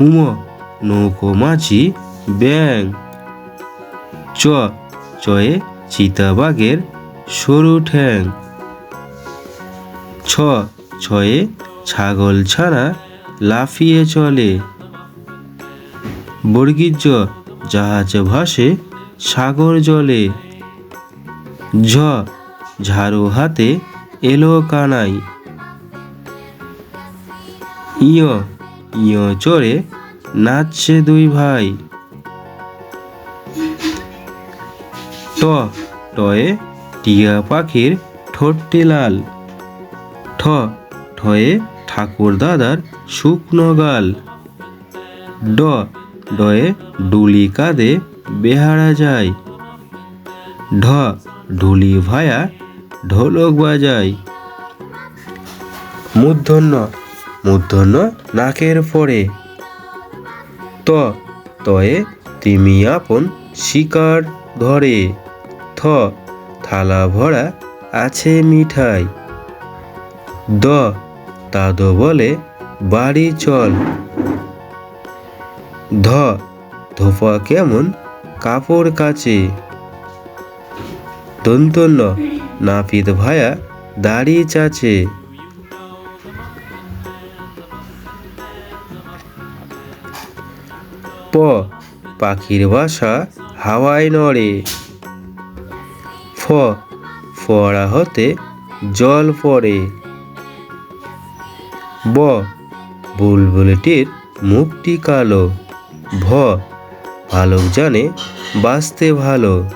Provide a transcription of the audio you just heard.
উম নৌকো, মাছি ব্যাং চ, চয়ে চিতাবাঘের সরু ঠ্যাং। ছ, ছয়ে ছাগল ছানা লাফিয়ে চলে। বর্গীর জাহাজ ভাসে সাগর জলে। ঝ, ঝাড়ু হাতে এলো কানাই। ইয় ইয় চড়ে নাচছে দুই ভাই। ট, টয়ে টিয়া পাখির ঠোঁটটি লাল। ঠ, ঠয়ে ঠাকুর দাদার শুকনো গাল। ড, ডয়ে ডুলি কাঁধে বেহারা যায়। ঢ ঢুলি ভায়া ঢোলক বাজায়। মূর্ধন্য মূর্ধন্য নাকের পরে। ত, তয়ে তিমি আপন শিকার ধরে। থ, থালা ভরা আছে মিঠাই। দ দাদু বলে বাড়ি চল। ধ, ধোপা কেমন কাপড় কাচে। দন্তন্য, নাপিত ভায়া দাড়ি চাচে। প পাখির বাসা হাওয়ায় নড়ে। ফ, ফোয়ারা হতে জল পড়ে। ব, বুলবুলটির মুখটি কালো। ভ, ভালুক জানে বাঁচতে ভালো।